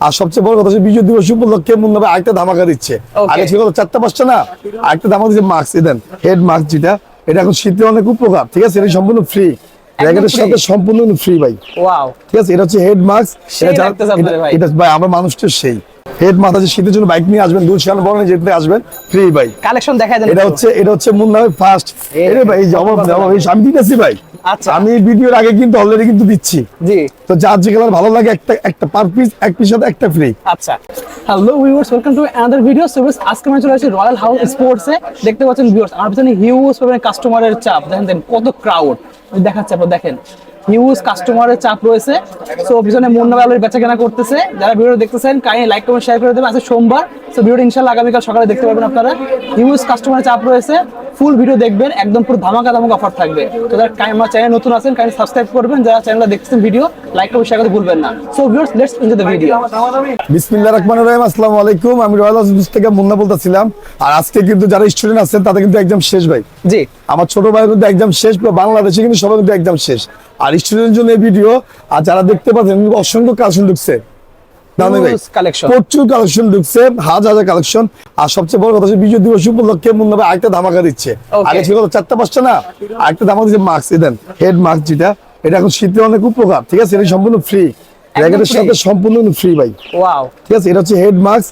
আর সবচেয়ে বড় কথা বিজয় দিবস উপলক্ষে মুন্না ভাই আরেকটা ধামাকা দিচ্ছে. আগে ছিল? চারটা পাঁচটা না? আরেকটা ধামাকা দিচ্ছে মাস্ক দেন হেড মাস্ক যেটা এটা এখন শীতে অনেক উপকার ঠিক আছে? এটা সম্পূর্ণ ফ্রি সাথে সম্পূর্ণ ফ্রি ভাই। ঠিক আছে? এটা হচ্ছে হেড মাস্ক। এটা ভাই আমার মানুষটা সেই। হেড মাথা যে শীতের জন্য বাইক নিয়ে আসবেন গুলশান বরণে যেতে আসবেন ফ্রি ভাই কালেকশন দেখা দেন এটা হচ্ছে এটা হচ্ছে মুন্না ভাই ফার্স্ট এটা ভাই এই যে আমার আমার আমি দিতেছি ভাই। আচ্ছা। আমি ভিডিওর আগে কিন্তু অলরেডি কিন্তু দিচ্ছি। জি। তো যার যে কালার ভালো লাগে একটা একটা পার পিস এক পিস সাথে একটা ফ্রি আচ্ছা। Hello viewers welcome to another video so আজকে আমি চলে আসছি রয়্যাল হাউস স্পোর্টসে দেখতে পাচ্ছেন ভিউয়ার্স আমার পিছনে হিউজ পরিমাণে কাস্টমারের চাপ। দেখেন দেখেন কত ক্রাউড দেখাচ্ছে আপনারা দেখেন। হিউজ কাস্টমারের চাপ রয়েছে। সো পিছনে মুন্না আলোর বেচা কেনা করতেছে। যারা ভিডিও দেখতেছেন কাইন্ডলি লাইক কমেন্ট শেয়ার করে দেবেন। আজকে সোমবার। সো ভিডিওটা ইনশাআল্লাহ আগামীকাল সকালে দেখতে পারবেন আপনারা। হিউজ কাস্টমারের চাপ রয়েছে। ফুল ভিডিও দেখবেন। একদম পুরো ধামাকা ধামাকা অফার থাকবে। তো যারা কাই- আমার চ্যানেল নতুন আছেন কাইন্ডলি সাবস্ক্রাইব করবেন। যারা চ্যানেলটা দেখতেছেন ভিডিও লাইক কমেন্ট শেয়ার করতে ভুলবেন না। So viewers let's enjoy the video বিসমিল্লাহ রহমান রহিম। আসসালামু আলাইকুম। আমি রয়্যাল হাউস থেকে মুন্না বলতেছিলাম। আর আজকে কিন্তু যারা স্টুডেন্ট আছেন তাদের কিন্তু একদম শেষ ভাই। জি। আমার ছোট ভাই কিন্তু একদম শেষ বাংলাদেশে কিন্তু সবাই কিন্তু একদম শেষ। আর স্টুডেন্টের জন্য এই ভিডিও আর যারা দেখতে পাচ্ছেন অসংখ্য কালেকশন ঢুকছে. প্রচুর কালেকশন ঢুকছে হাজার হাজার কালেকশন আর সবচেয়ে বড় কথা হচ্ছে বিজয় দিবস উপলক্ষে ভাই আরেকটা ধামাকা দিচ্ছে. আগে ছিল? চারটা পাঁচটা না? আরেকটা ধামাকা দিচ্ছে মাস্ক দেন হেড মাস্ক যেটা। এটা এখন শীতে অনেক উপকার ঠিক আছে? এটা সম্পূর্ণ ফ্রি সাথে সম্পূর্ণ ফ্রি ভাই। ঠিক আছে? এটা হচ্ছে হেড মাস্ক।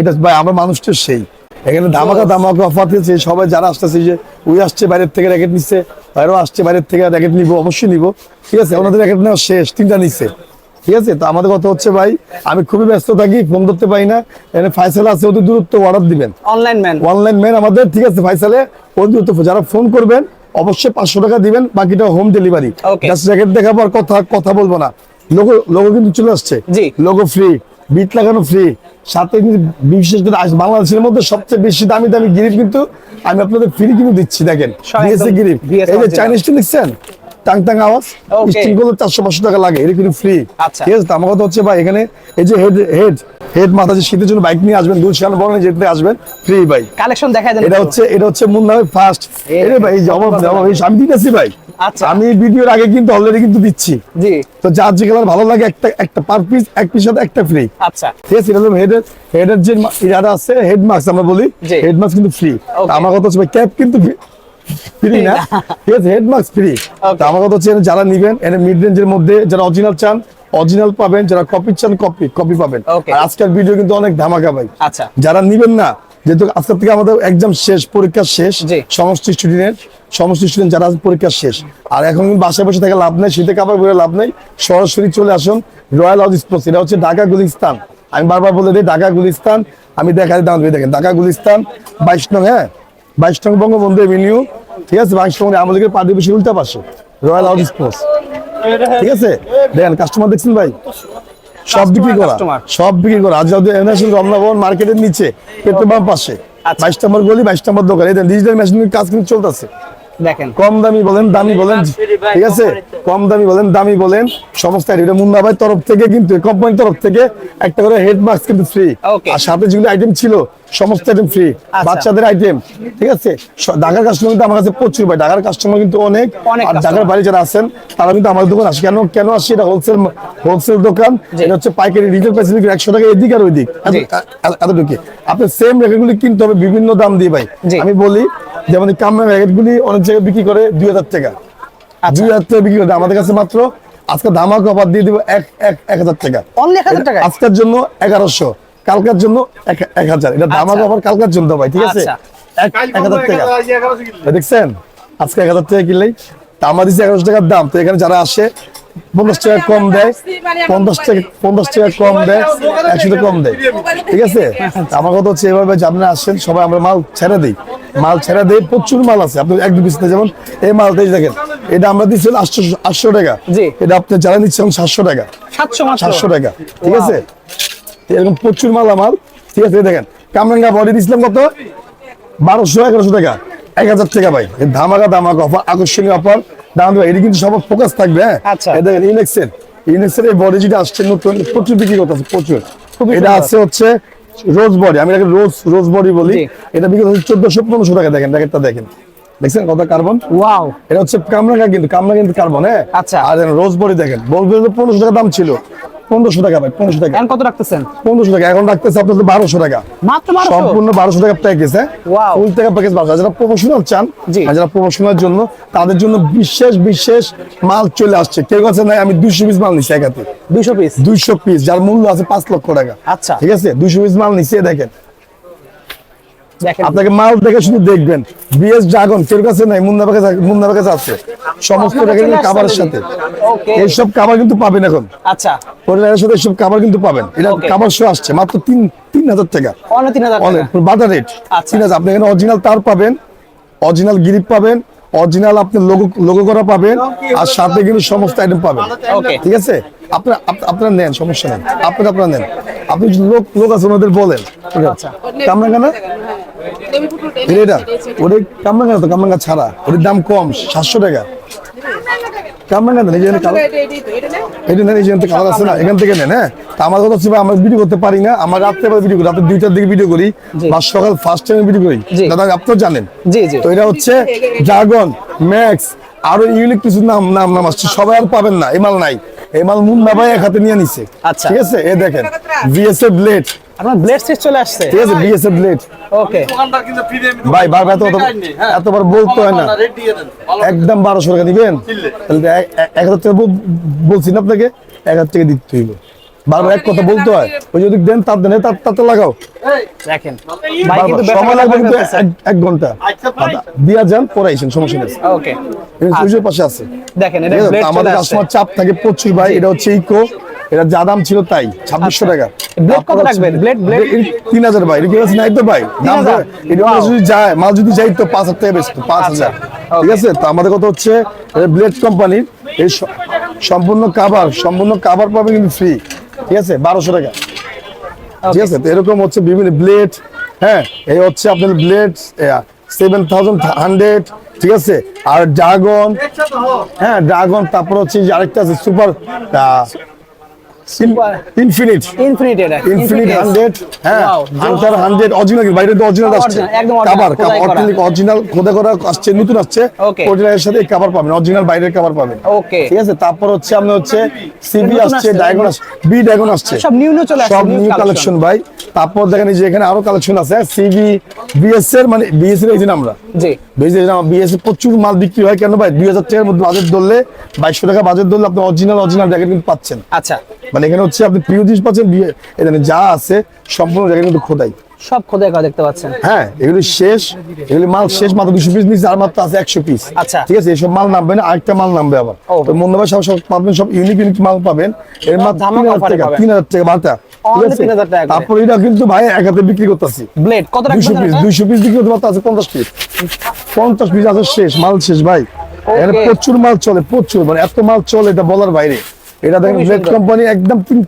এটা ভাই। আমার মানুষটা সেই। এখানে ধামাকা ধামাকা অফার দিয়েছে। সবাই যারা আসতেছে যে ওই আসছে বাইরের থেকে র্যাকেট নিচ্ছে বাইরেও আসছে বাইরের থেকে র্যাকেট নিবো অবশ্যই নিবো। ঠিক আছে? ওনাদের র্যাকেট নেওয়া শেষ তিনটা নিচ্ছে। ঠিক আছে? তো আমাদের কথা হচ্ছে ভাই আমি খুবই ব্যস্ত থাকি ফোন ধরতে পারি না। এখানে ফাইসাল আছে ওদের দূরত্ব অর্ডার দিবেন। অনলাইন ম্যান অনলাইন মেন আমাদের ঠিক আছে ফাইসালে ওদের দূরত্ব যারা ফোন করবেন অবশ্যই পাঁচশো টাকা দিবেন বাকিটা হোম ডেলিভারি. জাস্ট জ্যাকেট দেখাবো আর কথা কথা বলব না। লোগো লোগো কিন্তু চলে আসছে। জি। লোগো ফ্রি বিট লাগানো ফ্রি সাথে বিশেষ করে বাংলাদেশের মধ্যে সবচেয়ে বেশি দামি দামি গিরিপ কিন্তু আমি আপনাদের ফ্রি কিন্তু দিচ্ছি দেখেন। গিরিপ এই যে লিখছেন টাং টাং আওয়াজ Okay. স্টিলগুলো চারশো পাঁচশো টাকা লাগে এটা কিন্তু ফ্রি আচ্ছা। ঠিক আছে আমার কথা হচ্ছে ভাই এখানে এই যে হেড হেড হেড মাথা যে শীতের জন্য বাইক নিয়ে আসবেন গুলশান বরণে যেতে আসবেন ফ্রি ভাই। কালেকশন দেখা দেন এটা হচ্ছে এটা হচ্ছে মুন্না ভাই ফার্স্ট এটা ভাই আমার এই আমি দিতেছি ভাই। আচ্ছা। আমি ভিডিওর আগে কিন্তু অলরেডি কিন্তু দিচ্ছি। জি। তো যার যে কালার ভালো লাগে একটা একটা পার পিস এক পিস সাথে একটা ফ্রি আচ্ছা। ঠিক আছে হেডের হেডের যে ইয়াটা আছে হেড মাস্ক আমরা বলি হেড মাস্ক কিন্তু ফ্রি আমার কথা হচ্ছে ক্যাপ কিন্তু ফ্রি না? ঠিক আছে হেড মাস্ক ফ্রি. আমার কথা হচ্ছে যারা নিবেন এর মিড রেঞ্জের মধ্যে যারা অরিজিনাল চান অরিজিনাল পাবেন যারা কপি চান কপি কপি পাবেন। আর আজকের ভিডিও কিন্তু অনেক ধামাকা ভাই। আচ্ছা। যারা নিবেন না যেহেতু আজকের থেকে আমাদের এক্সাম শেষ পরীক্ষা শেষ সমস্ত স্টুডেন্টের সমস্ত স্টুডেন্ট যারা পরীক্ষা শেষ। আর এখন বাসায় বসে থেকে লাভ নেই শীতে কাপড় পরে লাভ নেই সরাসরি চলে আসুন রয়্যাল হাউস স্পোর্টস এটা হচ্ছে ঢাকা গুলিস্তান। আমি বারবার বলে দিই ঢাকা গুলিস্তান আমি দেখা দিতাম দেখেন ঢাকা গুলিস্তান বাইশ নং হ্যাঁ? বাইশ নং বঙ্গবন্ধু এভিনিউ ঠিক আছে? বাইশ নং আমাদের পার্টি বেশি উল্টা পাশে রয়্যাল হাউস স্পোর্টস ঠিক আছে? দেখেন কাস্টমার দেখছেন ভাই? সব বিক্রি করা সব বিক্রি করা। আজ যদি এনএসএল রমনা ভবন মার্কেটের নিচে পেট্রোল পাম্প পাশে আচ্ছা। বাইশ নম্বর গলি বাইশ নম্বর দোকান। এই ডিজিটাল মেশিনের কাজ কিন্তু চলতেছে। দেখেন কম দামি বলেন দামি বলেন ঠিক আছে কম দামি বলেন দামি বলেন সমস্ত এটা মুন্না ভাই তরফ থেকে কিন্তু কোম্পানির তরফ থেকে একটা করে হেড মাস্ক কিন্তু ফ্রি আর সাথে যেগুলো আইটেম ছিল সমস্ত আইটেম ফ্রি আচ্ছা। বাচ্চাদের আইটেম ঠিক আছে ঢাকার কাস্টমার কিন্তু আমার কাছে প্রচুর ভাই ঢাকার কাস্টমার কিন্তু অনেক আর ঢাকার। বাইরে যারা আছেন তারা কিন্তু আমাদের দোকান আসে কেন কেন আসছে এটা হোলসেল হোলসেল দোকান এটা হচ্ছে পাইকারি রিটেল প্রাইস একশো টাকা এদিক আর ওইদিক জি। এতটুকু আপনি সেম রেখাগুলি কিনতে হবে বিভিন্ন দাম দিয়ে ভাই আমি বলি যেমন কামরা র্যাকেটগুলি অনেক জায়গায় বিক্রি করে দুই হাজার টাকা। আচ্ছা। দুই হাজার টাকা বিক্রি করে আমাদের কাছে মাত্র আজকে ধামাক অফার দিয়ে দিব এক এক এক হাজার টাকা। আজকের জন্য এগারোশো। কালকার জন্য এক এক হাজার। এটা ধামাক আচ্ছা। অফার কালকার জন্য ভাই ঠিক আছে? আচ্ছা। এক এক হাজার টাকা। দেখছেন? আজকে এক হাজার টাকা কিনলেই। তা আমরা দিচ্ছি এগারোশো টাকার দাম। তো এখানে যারা আসে পঞ্চাশ টাকা কম দেয় পঞ্চাশ টাকা পঞ্চাশ টাকা কম দেয় একশো টাকা কম দেয়। ঠিক আছে? আমার কথা হচ্ছে এভাবে আপনারা আসেন সবাই আমরা মাল ছেড়ে দিই। মাল ছেড়ে দিই প্রচুর মাল আছে। আপনি এক দু পিস যেমন এই মালটা এই দেখেন এটা আমরা দিচ্ছি আটশো আটশো টাকা। এটা আপনি যারা নিচ্ছেন সাতশো টাকা। সাতশো সাতশো টাকা। ঠিক আছে? এরকম প্রচুর মাল আমার। ঠিক আছে দেখেন কামরাঙ্গা বডি দিছিলাম কত? বারোশো এগারোশো টাকা। এক হাজার টাকা ভাই। ধামাকা ধামাকা অফার আকর্ষণীয় অফার। দাম দেবে এটা কিন্তু সবার ফোকাস থাকবে হ্যাঁ? আচ্ছা। এই ইনেক্সের ইনেক্সের এই বডি যেটা আসছে নতুন প্রচুর বিক্রি করতেছে প্রচুর। এটা আছে হচ্ছে রোজ বডি আমি এটাকে রোজ রোজ বডি বলি। এটা বিক্রি হচ্ছে চোদ্দশো পনেরোশো টাকা দেখেন জ্যাকেটটা দেখেন। দেখছেন কত কার্বন ওয়াও এটা হচ্ছে কামরাঙ্গা কিন্তু কামরাঙ্গা কিন্তু কার্বন হ্যাঁ? আচ্ছা। আর রোজ বডি দেখেন বলবেন পনেরোশো টাকা দাম ছিল। পনেরোশো টাকা ভাই পনেরোশো টাকা। এখন কত রাখতেছেন? পনেরোশো টাকা এখন রাখতেছে আপনাদের বারোশো টাকা। মাত্র সম্পূর্ণ বারোশো টাকা প্যাকেজ হ্যাঁ? ফুল টাকা প্যাকেজ বারোশো যারা প্রমোশনাল চান যারা প্রমোশনাল জন্য তাদের জন্য বিশেষ বিশেষ মাল চলে আসছে। কেউ কাছে নাই আমি দুইশো পিস মাল নিচ্ছি একাতে। দুইশো পিস দুইশো পিস যার মূল্য আছে পাঁচ লক্ষ টাকা। আচ্ছা। ঠিক আছে? দুইশো পিস মাল নিচ্ছে দেখেন দেখেন। আপনাকে মাল দেখে শুধু দেখবেন। বিএস ড্রাগন কেউ কাছে নাই মুন্নাবার কাছে মুন্নাবার কাছে আছে সমস্ত কাবারের already? সাথে। এইসব কাবার কিন্তু পাবেন এখন। আচ্ছা। পরিবারের সাথে এইসব কাবার কিন্তু পাবেন। এটা. কাবার শো আসছে মাত্র তিন তিন হাজার টাকা। অনেক বাজার রেট আচ্ছা। ঠিক আছে আপনি এখানে অরিজিনাল তার পাবেন অরিজিনাল গ্রিপ পাবেন অরিজিনাল আপনি লোগো লোগো করা পাবেন আর সাথে কিন্তু সমস্ত আইটেম পাবেন। ঠিক আছে? আপনার আপ- আপনারা নেন সমস্যা নেই। আপনারা আপনারা নেন। আপনি লোক লোক আছে ওনাদের বলেন। কামরাঙ্গানা? কামরাঙ্গা এটা ওটা কামরাঙ্গানা তো কামরাঙ্গা ছাড়া। ওটার দাম কম সাতশো টাকা। নেন এই এটা নেন। এই যে কালার আছে না এখান থেকে নেন হ্যাঁ। তা আমার কথা হচ্ছে আমরা ভিডিও করতে পারি না আমার ভিডিও করি রাতে দুইটার দিকে ভিডিও করি বা সকাল ফার্স্ট টাইমে ভিডিও করি। দাদা আপনিও জানেন। জি জি। তো এটা হচ্ছে ড্রাগন ম্যাক্স আরও ইউনিক কিছু নাম নাম নাম আসছে। সবাই আর পাবেন না এই মাল নাই। এই মাল মুন্না ভাই এক হাতে নিয়ে নিছে। আচ্ছা। ঠিক আছে? এ দেখেন ভিএসএ ব্লেড আপনার ব্লেড সিট চলে আসছে? ঠিক আছে ভিএসএ ব্লেড ওকে ভাই বারবার এত এত- এতবার বলতে হয় না। একদম বারোশো টাকা দিবেন? তাহলে তো এক- এক- এক হাজার টাকা বলছি না আপনাকে এক হাজার টাকা দিতে হইব। বারবার এক কথা বলতে হয়। ওই যদি দেন তার দেন তার তাতে লাগাও। দেখেন। ভাই কিন্তু সময় লাগবে কিন্তু এক- ঘণ্টা। দিয়া যান পরে আইসেন সমস্যা নেই। ওকে সূর্যের পাশে আছে। দেখেন এটা আমাদের কাস্টমার চাপ থাকে প্রচুর ভাই। এটা হচ্ছে ইকো এটা যা দাম ছিল তাই ছাব্বিশশো টাকা। ব্লেড কত রাখবেন? Blade- blade? তিন হাজার ভাই এটা কি আছে নাই তো ভাই। দাম এটা যদি যায় মাল যদি যাই তো পাঁচ হাজার টাকা বেশি পাঁচ হাজার। ঠিক আছে? তো আমাদের কথা হচ্ছে ব্লেড কোম্পানির এই সম্পূর্ণ কাভার সম্পূর্ণ কাভার পাবে কিন্তু ফ্রি ঠিক আছে? বারোশো টাকা। ঠিক আছে? তো এরকম হচ্ছে বিভিন্ন ব্লেড হ্যাঁ? এই হচ্ছে আপনার ব্লেড সেভেন থাউজেন্ড হান্ড্রেড ঠিক আছে? আর ড্রাগন হ্যাঁ ড্রাগন তারপর হচ্ছে আরেকটা আছে সুপার ইনফিনিট ইনফিনিট এটা ইনফিনিট হান্ড্রেড হ্যাঁ? Wow, আনসার অরিজিনাল বাইরে তো অরিজিনাল আসছে। Original, একদম original, কাভার খোদাই করা। অরিজিনাল খোদা করা আসছে নতুন আসছে। অরিজিনালের সাথে কাভার পাবেন অরিজিনাল বাইরের কাভার পাবেন। Okay. ঠিক আছে? তারপর হচ্ছে আপনার হচ্ছে সিবি আসছে আসছে, বি ডায়গন আসছে সব new new চলে আসছে, সব নিউ কালেকশন ভাই। তারপর দেখেন এই যে এখানে আরও কালেকশন আছে সিবি বিএস এর মানে বিএস এর আমরা জি। বিএস প্রচুর মাল বিক্রি হয় কেন ভাই? দুই হাজার টাকার মধ্যে বাজেট ধরলে বাইশশো টাকা বাজেট ধরলে আপনি অরিজিনাল অরিজিনাল জ্যাকেট কিন্তু পাচ্ছেন। আচ্ছা। মানে এখানে হচ্ছে আপনি প্রিয় জিনিস পাচ্ছেন এখানে যা আছে সম্পূর্ণ জায়গায় কিন্তু খোদাই। সব খোদাই করা দেখতে পাচ্ছেন। হ্যাঁ এগুলি শেষ এগুলি মাল শেষ মাত্র দুশো পিস নিচ্ছে আর মাত্র আছে একশো পিস আচ্ছা। ঠিক আছে এইসব মাল নামবে না আরেকটা মাল নামবে আবার। তো মন্দাবার সব সব পাবেন সব ইউনিক ইউনিক মাল পাবেন। এর মাত্র তিন হাজার টাকা তিন হাজার টাকা বাটা Only 3,000 টাকা করে। তারপর এটা কিন্তু ভাই এক হাতে বিক্রি করতেছি। ব্লেড কত দুইশো পিস? দুইশো পিস বিক্রি করতে মাত্র আছে পঞ্চাশ পিস পঞ্চাশ পিস আছে শেষ মাল শেষ ভাই। এখানে প্রচুর মাল চলে প্রচুর মানে এত মাল চলে এটা বলার বাইরে। এটা দেখেন ব্লেড কোম্পানি একদম তিন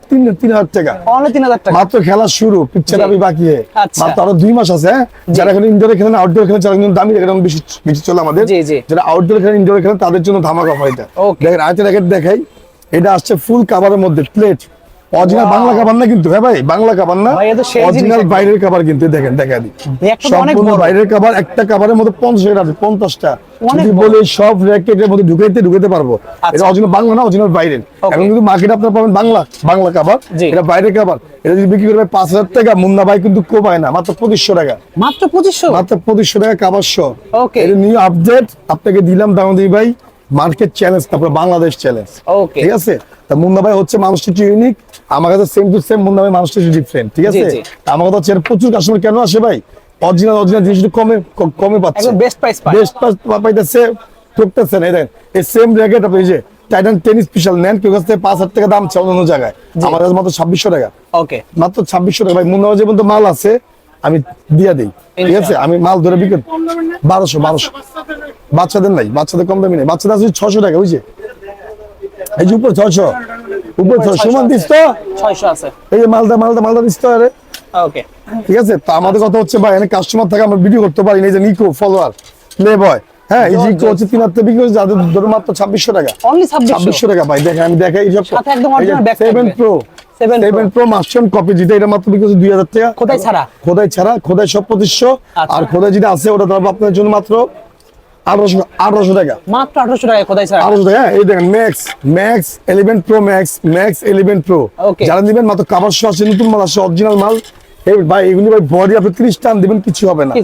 তিন হাজার টাকা। অনলি তিন হাজার টাকা। মাত্র খেলা শুরু পিকচার আমি বাকি আচ্ছা। মাত্র আরও দুই মাস আছে হ্যাঁ? যারা এখন ইনডোরে খেলেন আউটডোর খেলেন যারা কিন্তু দামি র্যাকেট বেশি বেশি চলে আমাদের। যারা আউটডোর খেলেন ইনডোরে খেলেন তাদের জন্য ধামাকা হয় এটা. দেখেন র্যাকেট দেখাই এটা আসছে ফুল কাভারের মধ্যে প্লেট অরিজিনাল. বাংলা কাভার না কিন্তু হ্যাঁ ভাই বাংলা কাভার না। অরিজিনাল বাইরের কাভার কিন্তু দেখেন দেখা দিই সম্পূর্ণ বাইরের কাভার একটা কাভারের মধ্যে পঞ্চাশ র্যাকেট আছে পঞ্চাশটা। যদি বলে সব র্যাকেটের মধ্যে ঢুকাইতে ঢুকাইতে পারব। আচ্ছা। এটা অরিজিনাল বাংলা না অরিজিনাল বাইরের। এখন কিন্তু মার্কেটে আপনার পাবেন বাংলা বাংলা জি। এটা বাইরের কাভার এটা যদি বিক্রি করবে পাঁচ হাজার টাকা মুন্না ভাই কিন্তু কোপায় না মাত্র পঁচিশশো টাকা। মাত্র পঁচিশশো? মাত্র পঁচিশশো টাকা শো Okay. এটা নিউ আপডেট আপনাকে দিলাম দামোদি ভাই। মার্কেট চ্যালেঞ্জ তারপরে বাংলাদেশ চ্যালেঞ্জ Okay. ঠিক আছে? তা মুন্না ভাই হচ্ছে মানুষটি একটু ইউনিক আমার কাছে সেম টু সেম মুন্না ভাই মানুষটি একটু ডিফারেন্ট ঠিক আছে? আমার কথা হচ্ছে প্রচুর কাস্টমার কেন আসে ভাই? অরিজিনাল অরিজিনাল জিনিস একটু কমে কমে পাচ্ছে। price পায়। বেস্ট প্রাইস পাইতেছে ঠকতেছেন এই দেখেন এই সেম র্যাকেট আপনি যে টাইটান টেনিস স্পেশাল নেন কেউ কাছ থেকে পাঁচ হাজার টাকা দাম চাও অন্য জায়গায়। আমার কাছে মাত্র ছাব্বিশশো টাকা। ওকে মাত্র ছাব্বিশশো টাকা। ভাই মুন্না যে পর্যন্ত মাল আছে আমি দিয়ে দিই। ঠিক আছে? আমি মাল ধরে বিক্রি বারোশো বারোশো। বাচ্চাদের নাই বাচ্চাদের কম দামি নেই। বাচ্চাদের আছে ছশো টাকা বুঝছে? এই যে উপর ছশো উপর ছশো সমান দিস তো? ছয়শো আছে। এই যে মালদা মালদা মালদা দিস তো আরে? ওকে। ঠিক আছে? তো আমাদের কথা হচ্ছে ভাই এখানে কাস্টমার থাকে আমরা ভিডিও করতে পারি না। এই যে নিকো ফলোয়ার প্লে বয় হ্যাঁ? এই যে হচ্ছে তিন হাতে বিক্রি হচ্ছে যাদের ধরে মাত্র ছাব্বিশশো টাকা। ছাব্বিশশো। টাকা ভাই দেখেন আমি দেখাই এই সাথে একদম original back seven. Pro 7 Pro। Seven pro master copy যেটা এটা মাত্র বিক্রি দুই হাজার টাকা। খোদাই ছাড়া? খোদাই ছাড়া খোদাই সব পঁচিশশো। আর খোদাই যেটা আছে ওটা ধরবো আপনার জন্য মাত্র আঠারোশো আঠারোশো টাকা। মাত্র আঠারোশো টাকায় কোথায় স্যার আঠারোশো টাকা এই দেখেন max max eleven pro max max eleven pro যারা নেবেন মাত্র কাবার আছে নতুন মাল আসছে অরিজিনাল মাল। ভাই এগুলি ভাই বডি আপনি ত্রিশ টান দিবেন কিছু হবে না।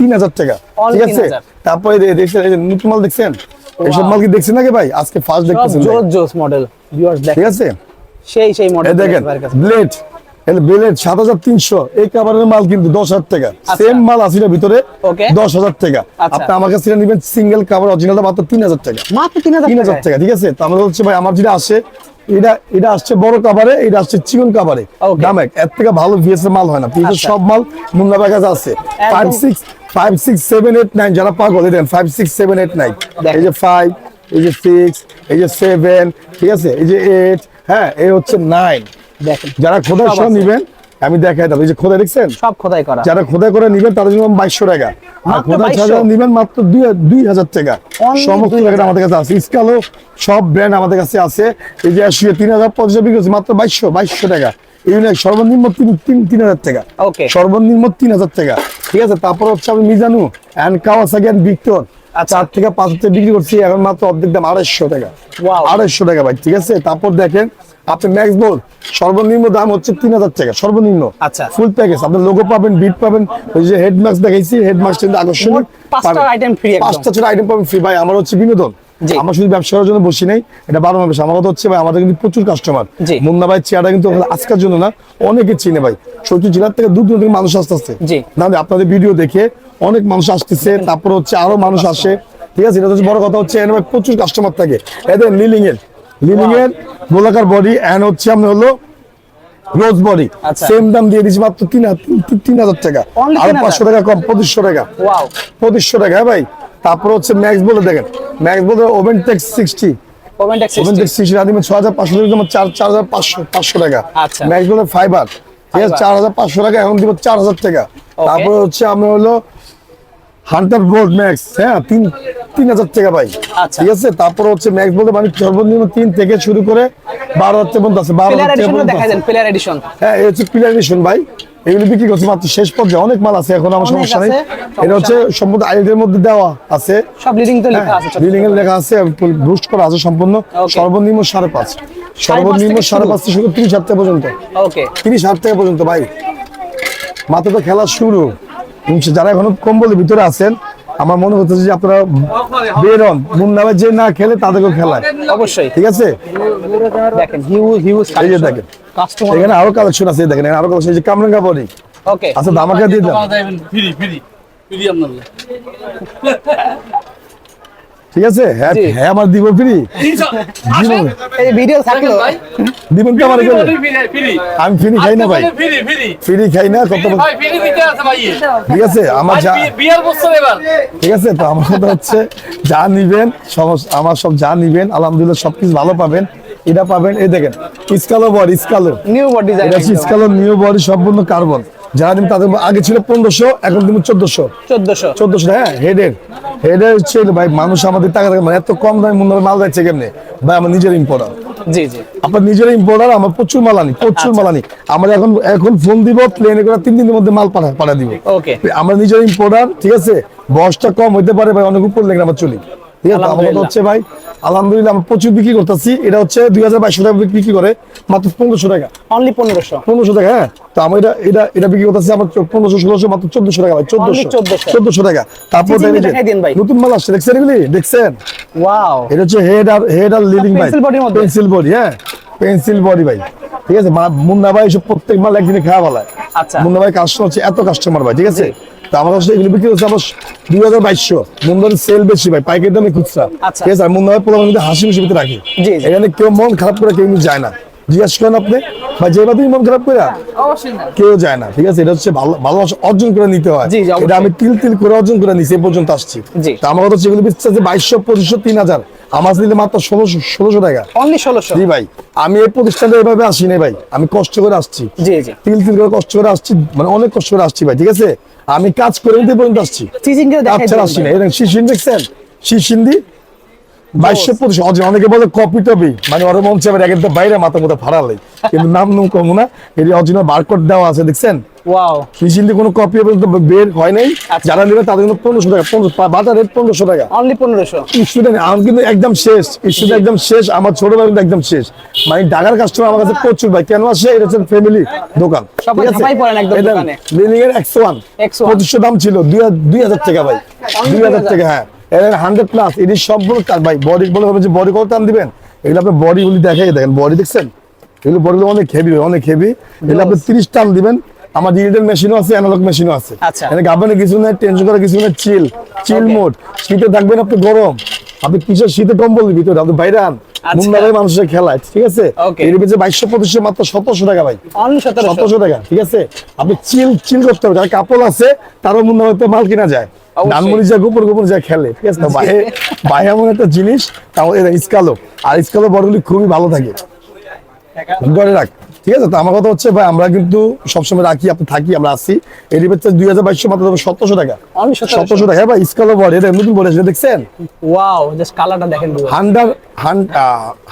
তিন হাজার টাকা ঠিক আছে? তারপরে দেখছেন নতুন মাল দেখছেন? এইসব মাল কি দেখছেন নাকি ভাই? আজকে ফার্স্ট দেখতেছেন ঠিক আছে? সেই সেই মডেল দেখেন ব্লেড ব্লেড সাত হাজার তিনশো এই মাল কিন্তু দশ হাজার টাকা। সেম মাল আছে ভিতরে দশ হাজার টাকা। আচ্ছা। আপনি আমার কাছে নেবেন সিঙ্গেল অরিজিনালটা মাত্র তিন হাজার টাকা। মাত্র তিন হাজার টাকা ঠিক আছে? তো আমরা হচ্ছে ভাই আমার যেটা আসে এটা এটা আসছে বড় এটা আসছে চিকন. দাম এক। এর থেকে ভালো ভিএস মাল হয় না। কিন্তু আচ্ছা। সব মাল মুন্না কাছে আছে। Five six five six seven eight nine যারা পাগল দেখেন five six seven eight nine এই যে ফাইভ এই যে সিক্স এই যে সেভেন ঠিক আছে? এই যে এইট হ্যাঁ এই হচ্ছে নাইন দেখেন যারা খোদাই সব সহ। নিবেন আমি দেখাই দেবো। এই যে খোদাই দেখছেন? সব খোদাই করা। যারা খোদাই করে নিবেন তাদের জন্য বাইশশো টাকা। আর 2200 ছাড়া নিবেন মাত্র দুই দুই হাজার টাকা। সমস্ত 2000 আমাদের কাছে আছে। স্কালো সব ব্র্যান্ড আমাদের কাছে আছে। এই যে আসিয়ে তিন হাজার পঞ্চাশ বিক্রি হচ্ছে মাত্র বাইশশো বাইশশো টাকা। নয় সর্বনিম্ন তিন তিন তিন হাজার টাকা. সর্বনিম্ন তিন হাজার টাকা। ঠিক আছে? তারপর হচ্ছে আমি Mizuno and Kawasaki and Victor. চার থেকে পাঁচ হাজার বিক্রি করছি এখন মাত্র অর্ধেক দাম আড়াইশো টাকা. আড়াইশো টাকা ভাই ঠিক আছে? তারপর দেখেন আপনি ম্যাক্স বোর্ড সর্বনিম্ন দাম হচ্ছে তিন হাজার টাকা সর্বনিম্ন। আচ্ছা। ফুল প্যাকেজ আপনি লোগো পাবেন বিট পাবেন ওই যে হেড মাস্ক দেখাইছি হেড মাস্ক কিন্তু আকর্ষণীয়। মোট পাঁচটা ছোট আইটেম পাবেন ফ্রি ভাই আমার হচ্ছে বিনোদন। আমার শুধু ব্যবসা করার জন্য বসি নাই এটা বারো মাস আমার কথা হচ্ছে ভাই আমাদের কিন্তু প্রচুর কাস্টমার মুন্না ভাই চেয়ারটা কিন্তু আজকের জন্য না অনেকে চিনে ভাই। চৌচুর জেলার থেকে দূর দূর থেকে মানুষ আসতেছে। জি। না আপনাদের ভিডিও দেখে অনেক মানুষ আসতেছে তারপর হচ্ছে আরও মানুষ আসে। ঠিক আছে এটা হচ্ছে বড় কথা হচ্ছে এখানে ভাই প্রচুর কাস্টমার থাকে। এদের লিলিং এর লিলিং এর গোলাকার বডি এন্ড হচ্ছে আপনার হলো রোজ বডি আচ্ছা। সেম দাম দিয়ে দিচ্ছি মাত্র তিন হাজার- তিন- তিন হাজার টাকা। Only আর পাঁচশো টাকা কম পঁচিশশো টাকা। পঁচিশশো টাকা হ্যাঁ ভাই? তারপর হচ্ছে ম্যাক্স বলে দেখেন। ম্যাক্স বলে ওভেন টেক্স সিক্সটি ওভেন টেক্স সিক্সটি ছ হাজার পাঁচশো টাকা চার চার হাজার পাঁচশো পাঁচশো টাকা। আচ্ছা। ম্যাক্স বলে ফাইবার ঠিক আছে চার হাজার পাঁচশো টাকা এখন দিব চার হাজার টাকা। তারপরে হচ্ছে আমি হলো হান্টার বোর্ড ম্যাক্স হ্যাঁ তিন তিন হাজার টাকা ভাই। আচ্ছা। ঠিক আছে তারপরে হচ্ছে ম্যাক্স বলতে মানে সর্বনিম্ন তিন থেকে শুরু করে বারো হাজার পর্যন্ত আছে বারো হাজার হ্যাঁ এই হচ্ছে প্লেয়ার এডিশন ভাই। এগুলো বিক্রি করছে মাত্র শেষ পর্যায়ে। অনেক মাল আছে এখন আমার সমস্যা নেই। এটা হচ্ছে সম্পূর্ণ আইডের মধ্যে দেওয়া আছে। সব লিডিং তো লেখা আছে লিডিং এর লেখা আছে বুস্ট করা আছে সম্পূর্ণ। সর্বনিম্ন সাড়ে পাঁচ। সর্বনিম্ন সাড়ে থেকে শুরু তিরিশ হাজার টাকা পর্যন্ত। ওকে তিরিশ হাজার টাকা পর্যন্ত ভাই। মাত্র তো খেলা শুরু। যারা এখনও কম্বলের ভিতরে আছেন আমার মনে হচ্ছে যে আপনারা বের হন। মুন্না যে না খেলে তাদেরকেও খেলায়। অবশ্যই। ঠিক আছে? দেখেন হিউজ হিউজ এই দেখেন। কাস্টমার এখানে আরও কালেকশন আছে দেখেন এখানে আরও কালেকশন আছে যে কামরাঙ্গা বডি। ওকে আচ্ছা দামাকা দিয়ে দাও ফ্রি ফ্রি ফ্রি আপনার। ঠিক আছে? হ্যাঁ হ্যাঁ আমার দিব ফ্রি। এই ভিডিও থাকল। ভাই। দিবেন তো আমার ফ্রি আমি ফ্রি খাই না ভাই। Free free. ফ্রি খাই না কত ভাই ফ্রি দিতে আছে ভাই। ঠিক আছে আমার যা বিয়ার বছর এবার। ঠিক আছে তো আমার কথা হচ্ছে যা নিবেন সমস্ত আমার সব যা নিবেন আলহামদুলিল্লাহ সবকিছু ভালো পাবেন। এটা পাবেন এই দেখেন ইসকালো বর ইসকালো নিউ বডি ডিজাইন এটা নিউ বডি সম্পূর্ণ কার্বন যারা নিবেন তাদের আগে ছিল পনেরোশো এখন তুমি চোদ্দশো। 1400 চোদ্দশো হ্যাঁ হেডের হেডের হচ্ছে ভাই মানুষ আমাদের টাকা টাকা মানে এত কম দামে হয় মাল যাচ্ছে কেমনে? ভাই আমার নিজের ইম্পোর্টার জি জি। আপনার নিজের ইম্পোর্টার আমার প্রচুর মাল আনি প্রচুর মাল আনি। আমরা এখন এখন ফোন দিব প্লেনে করে তিন দিনের মধ্যে মাল পাঠা পাঠা দিব। ওকে আমরা নিজের ইম্পোর্টার ঠিক আছে? বয়সটা কম হইতে পারে ভাই অনেক উপর লেগে আমার চলি। ঠিক আছে আমার আলহামদুলিল্লাহ। হচ্ছে ভাই। আলহামদুলিল্লাহ আমরা প্রচুর বিক্রি করতেছি। এটা হচ্ছে দুই হাজার বাইশশো টাকা বিক্রি করে মাত্র পনেরোশো টাকা। অনলি 1500 পনেরোশো টাকা হ্যাঁ? তো আমি এটা এটা এটা বিক্রি করতেছি আমার পনেরোশো ষোলোশো মাত্র চোদ্দশো টাকা ভাই চোদ্দশো। চোদ্দশো। টাকা। তারপর। নতুন মাল আসছে দেখছেন এগুলি? দেখছেন? ওয়াও এটা হচ্ছে হেড আর হেড আর লিডিং ভাই? পেন্সিল বডি হ্যাঁ? পেন্সিল বডি ভাই। ঠিক আছে? মুন্না ভাই এসব প্রত্যেক মাল একদিনে খাওয়া ভালো আচ্ছা। মুন্না ভাই কাস্টমার হচ্ছে এত কাস্টমার ভাই ঠিক আছে? তো আমার কাছে এগুলো বিক্রি হচ্ছে আমার দুই হাজার বাইশশো। মুন্দার সেল বেশি ভাই পাইকারি দামে খুচরা। আচ্ছা। ঠিক আছে হাসি খুশি ভিতরে রাখি। এখানে কেউ মন খারাপ করে কেউ যায় না। জিজ্ঞাসা করেন আপনি বা যেভাবে তুমি মন খারাপ করে কেউ যায় না ঠিক আছে? এটা হচ্ছে ভালো ভালোবাসা অর্জন করে নিতে হয়। এটা আমি তিল তিল করে অর্জন করে নিছি এ পর্যন্ত আসছি। তো আমার কথা হচ্ছে এগুলো বাইশশো পঁচিশশো তিন হাজার। আমার দিলে মাত্র ষোলোশো ষোলোশো টাকা। অনলি ষোলোশো? জি ভাই আমি এই প্রতিষ্ঠানে এভাবে আসি নাই ভাই। আমি কষ্ট করে আসছি। জি জি। তিল তিল করে কষ্ট করে আসছি মানে অনেক কষ্ট করে আসছি ভাই ঠিক আছে? আমি কাজ করে নিতে পর্যন্ত আসছি। আসছি না এরকম শিশিন দেখছেন শিশিন শিশিন্দি বাইশশো পঁচিশ অনেকে বলে কপি টপি মানে ওর মন চাবে একটা বাইরে মাথা মতো ফাড়ালে। কিন্তু নাম নুম কম না। এর অরিজিনাল বারকোড দেওয়া আছে দেখছেন? ওয়াও মেশিনটি কোনো কপি পর্যন্ত বের হয় নাই। আচ্ছা। যারা নেবে তাদের কিন্তু পনেরোশো টাকা পনেরোশো বাজার রেট পনেরোশো টাকা। অনলি পনেরোশো। স্টুডেন্ট আমার কিন্তু একদম শেষ। স্টুডেন্ট একদম শেষ আমার ছোট ভাই কিন্তু একদম শেষ। মানে ঢাকার কাস্টমার আমার কাছে প্রচুর ভাই। কেন আসে? এটা হচ্ছে ফ্যামিলি দোকান। সবাই ঝাঁপাই পড়েন একদম দোকানে। লিনিং এর একশো ওয়ান পঁচিশশো দাম ছিল। দুই হাজার টাকা ভাই। দুই হাজার। টাকা হ্যাঁ। এর হান্ড্রেড প্লাস এটি সবগুলো ভাই বডি বলে হবে যে বডি কত টান দিবেন? এগুলো আপনি বডিগুলি দেখাই দেখেন বডি দেখছেন? এগুলো বডিগুলো অনেক হেভি অনেক হেভি এগুলো আপনি তিরিশ টান দিবেন। আমার ডিজিটাল মেশিনও আছে অ্যানালগ মেশিনও আছে। আচ্ছা। এখানে গাবানে কিছু নেই টেনশন করার কিছু নেই চিল চিল. মোড শীতে থাকবেন আপনি গরম। আপনি কিসের শীতে কম্বল ভিতরে আপনি বাইরে আন আচ্ছা। মানুষের খেলায় ঠিক আছে? এর বাইশশো পঁচিশশো মাত্র সতেরোশো টাকা ভাই। সতেরোশো। টাকা ঠিক আছে? আপনি চিল চিল করতে হবে যারা কাপড় আছে তারও মনে মাল কিনা যায়। ডানমুড়ি যা গোপন গোপন যা খেলে ঠিক আছে? বাইরে বাইরে এমন একটা জিনিস তাও এটা ইস্কালো। আর ইস্কালো বড়গুলি খুবই ভালো থাকে। রাখ। ঠিক আছে? তো আমার কথা হচ্ছে ভাই আমরা কিন্তু সবসময় রাখি আপনি থাকি আমরা আসি। এই রিবেট দুই হাজার বাইশশো মাত্র সতেরোশো টাকা। সতেরোশো। টাকা ভাই স্কালো বড় এটা নতুন বড় এসেছে দেখছেন? ওয়াও জাস্ট কালারটা দেখেন।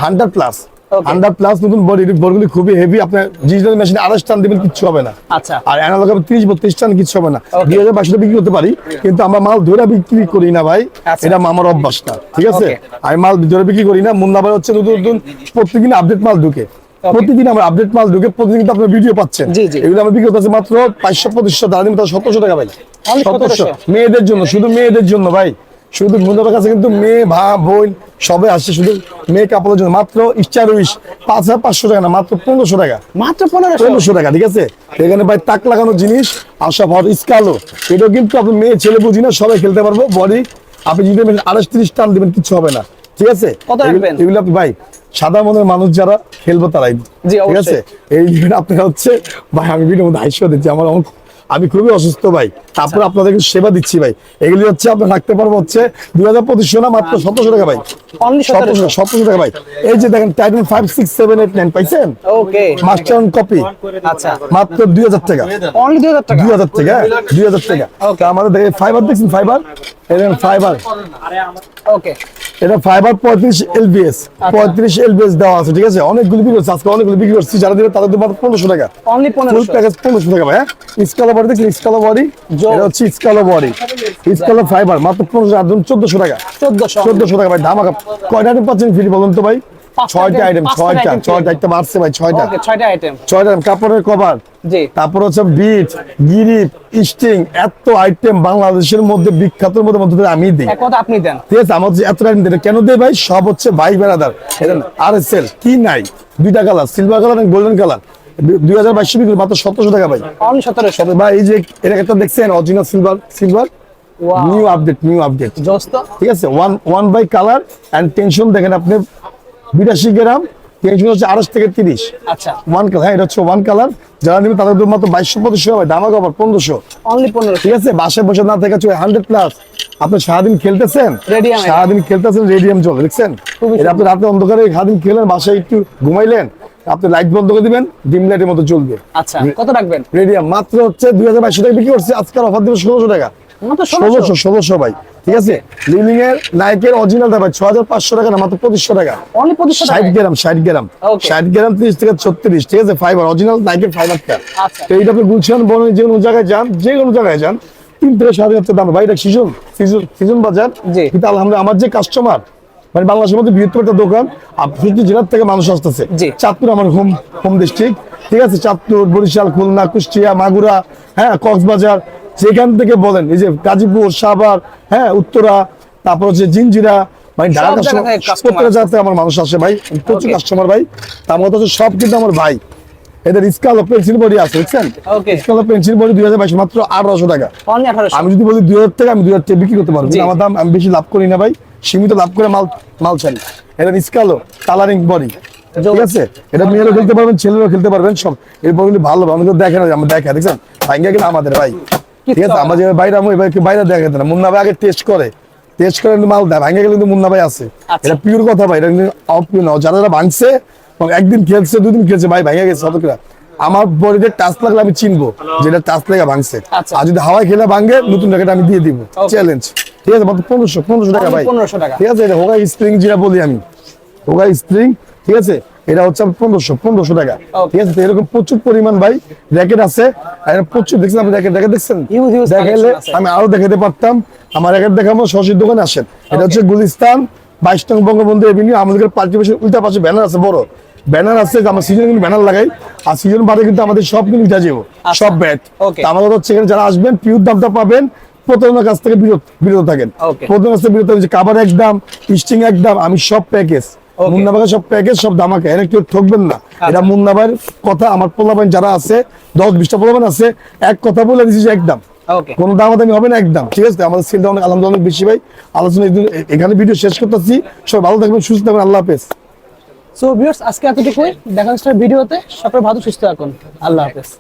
Hundred plus Okay. প্লাস নতুন বডি বড়গুলি খুবই হেভি আপনার ডিজিটাল মেশিন আড়াইশ টান দিবেন কিচ্ছু হবে না। আচ্ছা। আর অ্যানালগ হবে তিরিশ বত্রিশ টান কিছু হবে না। দুই হাজার বাইশশো বিক্রি করতে পারি কিন্তু আমরা মাল ধরে বিক্রি করি না ভাই। আচ্ছা। এটা আমার অভ্যাসটা ঠিক আছে? আমি মাল ধরে বিক্রি করি না মুন্না ভাই হচ্ছে নতুন নতুন প্রত্যেকদিন আপডেট মাল ঢুকে। প্রতিদিন আমরা আপডেট মাল ঢুকে প্রতিদিন কিন্তু আপনার ভিডিও পাচ্ছেন। এগুলো আমরা বিক্রি করতেছি মাত্র পাঁচশো পঁচিশশো দাঁড়ানি মাত্র সতেরোশো টাকা ভাই। সতেরোশো। মেয়েদের জন্য শুধু মেয়েদের জন্য ভাই। শুধু মুন্নার কাছে কিন্তু মেয়ে ভা বোন সবে আসছে শুধু মেয়ে কাপড়ের জন্য। মাত্র ইচ্ছা রইস পাঁচ হাজার পাঁচশো টাকা না মাত্র পনেরোশো টাকা। মাত্র পনেরোশো। পনেরোশো টাকা ঠিক আছে? এখানে ভাই তাক লাগানো জিনিস আশা ভর স্কালো। এটাও কিন্তু আপনি মেয়ে ছেলে বুঝি না সবাই খেলতে পারব। বডি আপনি যদি আড়াইশ তিরিশ টান দিবেন কিছু হবে না। ঠিক আছে? কত রাখবেন? এগুলো ভাই সাদা মনের মানুষ যারা খেলব তারাই। ঠিক আছে? এই আপনার হচ্ছে ভাই আমি মধ্যে হাইশো দিচ্ছি। আমার আমি খুবই অসুস্থ ভাই। তারপর আপনাদেরকে সেবা দিচ্ছি ভাই। এগুলি হচ্ছে আপনি রাখতে পারব হচ্ছে দুই হাজার পঁচিশশো না মাত্র সতেরোশো টাকা ভাই। সতেরোশো সতেরোশো টাকা ভাই। এই যে দেখেন Titan five six seven eight nine পাইছেন? মাস্টার কপি আচ্ছা। মাত্র দুই হাজার টাকা। দুই হাজার টাকা? দুই হাজার টাকা দুই হাজার টাকা। আমাদের দেখে ফাইবার দেখছেন ফাইবার এটা ফাইবার ওকে এটা ফাইবার পঁয়ত্রিশ এলবিএস পঁয়ত্রিশ এলবিএস দেওয়া আছে ঠিক আছে? অনেকগুলো বিক্রি করছে আজকে অনেকগুলো বিক্রি করছি যারা দিবে তাদের মাত্র পনেরোশো টাকা। অনলি ফুল পনেরোশো প্যাকেজ পনেরোশো টাকা ভাই হ্যাঁ? স্কালো বডি দেখছেন স্কালো বডি এটা হচ্ছে স্কালো বডি স্কালো ফাইবার মাত্র পনেরোশো আর চোদ্দশো টাকা। চোদ্দশো। চোদ্দশো টাকা ভাই দাম কয়টা পাচ্ছেন ফ্রি বলুন তো ভাই? ছয়টা আইটেম ছয়টা। ছয়টা একটা বাড়ছে ভাই ছয়টা। ছয়টা আইটেম ছয়টা কাপড়ের কভার। জি। তারপর হচ্ছে বিট গিরিপ স্টিং এত আইটেম বাংলাদেশের মধ্যে বিখ্যাতের মধ্যে মধ্যে আমি দিই। কথা আপনি দেন। ঠিক আছে আমার এত আইটেম দিই কেন দেই ভাই? সব হচ্ছে ভাই বেড়াদার। আর এস এল কি নাই? দুইটা colour silver colour golden colour দুই হাজার বাইশশো বিক্রি মাত্র সতেরোশো টাকা ভাই। সতেরোশো। তবে ভাই এই যে এটা একটা দেখছেন original silver silver new update new update ঠিক আছে one one by colour and tension দেখেন আপনি। বিরাশি গ্রাম টেনশন হচ্ছে আড়াইশ থেকে তিরিশ। আচ্ছা। ওয়ান কালার হ্যাঁ এটা হচ্ছে ওয়ান কালার যারা নেবে তাদের মাত্র বাইশশো পঁচিশশো হবে। দামা কভার পনেরোশো। অনলি পনেরোশো। ঠিক আছে? বাসায় বসে না থেকে হান্ড্রেড প্লাস আপনি সারাদিন খেলতেছেন? সারাদিন খেলতেছেন রেডিয়াম চলে দেখছেন? এটা আপনি রাতে অন্ধকারে সারাদিন খেলেন বাসায় একটু ঘুমাইলেন আপনি লাইট বন্ধ করে দিবেন ডিম লাইটের মতো চলবে আচ্ছা কত রাখবেন? রেডিয়াম মাত্র হচ্ছে দুই হাজার বাইশশো টাকা বিক্রি করছে। আজকাল অফার দেবে ষোলোশো টাকা। ষোলোশো ষোলোশো ষোলোশো ভাই। ঠিক আছে? লিভিং এর নাইকের অরিজিনাল ভাই ছ হাজার পাঁচশো টাকা না মাত্র পঁচিশশো টাকা। অনলি পঁচিশশো ষাট গ্রাম ষাট গ্রাম। ষাট গ্রাম তিরিশ থেকে ছত্রিশ ঠিক আছে? ফাইবার অরিজিনাল নাইকের ফাইবারটা। তো এইটা আপনি গুলশান বনে যে কোনো জায়গায় যান যে কোনো জায়গায় যান তিন থেকে সাড়ে হাজার দাম। ভাই এটা সিজন সিজন সিজন বাজার। কিন্তু আলহামদুলিল্লাহ আমার যে কাস্টমার মানে বাংলাদেশের মধ্যে বৃহত্তর একটা দোকান জেলার থেকে মানুষ আসতেছে। চাঁদপুর আমার হোম হোম ডিস্ট্রিক্ট ঠিক আছে? চাঁদপুর বরিশাল খুলনা কুষ্টিয়া মাগুরা হ্যাঁ কক্সবাজার যেখান থেকে বলেন এই যে গাজীপুর সাভার হ্যাঁ উত্তরা তারপর হচ্ছে ঢাকা থেকে প্রত্যেকটা জায়গা থেকে আমার মানুষ আসে ভাই প্রচুর কাস্টমার ভাই। তার মধ্যে হচ্ছে সব কিন্তু আমার ভাই। এদের স্কালো পেন্সিল বডি আছে বুঝছেন? Okay. স্কালো পেন্সিল বডি দুই হাজার বাইশ মাত্র আঠারোশো টাকা। আমি যদি বলি দুই হাজার টাকা আমি দুই হাজার টাকা বিক্রি করতে পারব। আমার দাম আমি বেশি লাভ করি না ভাই। সীমিত লাভ করে মাল মাল এটা স্কালো কালারিং বডি ঠিক আছে? এটা মেয়েরও খেলতে পারবেন ছেলেরও খেলতে পারবেন সব। এরপর ভালো অনেকে দেখে না আমরা দেখা দেখছেন? কিন্তু আমাদের ভাই। ঠিক আছে আমরা যে বাইরে আমি এবার বাইরে দেখা না? মুন্না ভাই আগে টেস্ট করে। টেস্ট করে কিন্তু মাল দেয় ভাঙ্গা গেলে কিন্তু মুন্না ভাই আছে আচ্ছা। এটা পিওর কথা ভাই এটা কিন্তু অপিওর না। যারা যারা ভাঙছে একদিন খেলছে দুদিন খেলছে ভাই ভাঙে গেছে শতকরা আমার বডিতে টাচ লাগলে আমি চিনবো যেটা টাচ লেগে ভাঙছে। আচ্ছা। আর যদি হাওয়ায় খেলে ভাঙে নতুন র্যাকেট আমি দিয়ে দিব। চ্যালেঞ্জ ঠিক আছে মাত্র পনেরোশো পনেরোশো টাকা ভাই। পনেরোশো টাকা। ঠিক আছে এটা হোগা স্প্রিং যেটা বলি আমি। হোগা স্প্রিং ঠিক আছে? এটা হচ্ছে পনেরোশো পনেরোশো টাকা। ঠিক আছে? এরকম প্রচুর পরিমাণ ভাই র্যাকেট আছে। প্রচুর দেখছেন আপনি র্যাকেট র্যাকেট দেখছেন? দেখাইলে আমি আরও দেখাতে পারতাম। আমার র্যাকেট দেখাবো সরাসরি দোকানে আসেন। এটা হচ্ছে গুলিস্তান বাইশ নং বঙ্গবন্ধু এভিনিউ আমাদের পার্টি পাশে উল্টা পাশে ব্যানার আছে বড়। ব্যানার আছে আমরা সিজন কিন্তু ব্যানার লাগাই। আর সিজন বাদে কিন্তু আমাদের সব কিন্তু উঠা যাব সব ব্যাট Okay. আমাদের হচ্ছে যারা আসবেন পিউর দামটা পাবেন। প্রতারণার কাছ থেকে বিরত বিরত থাকেন. প্রতারণার কাছ থেকে বিরত থাকেন যে কাবার এক দাম স্টিং এক দাম আমি সব প্যাকেজ সব প্যাকেজ সব দামাকে এখানে কেউ ঠকবেন না। এটা মুন্নাবাইয়ের কথা আমার পোলাবান যারা আছে দশ বিশটা পোলাবান আছে এক কথা বলে দিচ্ছি একদম। কোনো দাম দামি হবে না একদম। ঠিক আছে? আমাদের সেলটা অনেক আলহামদুলিল্লাহ অনেক বেশি ভাই। আলোচনা এখানে ভিডিও শেষ করতেছি। সবাই ভালো থাকবেন সুস্থ থাকবেন আল্লাহ হাফেজ। সো ভিউয়ার্স আজকে এতটুকুই। দেখা ভিডিওতে। সকলে ভালো সুস্থ থাকুন। আল্লাহ হাফেজ।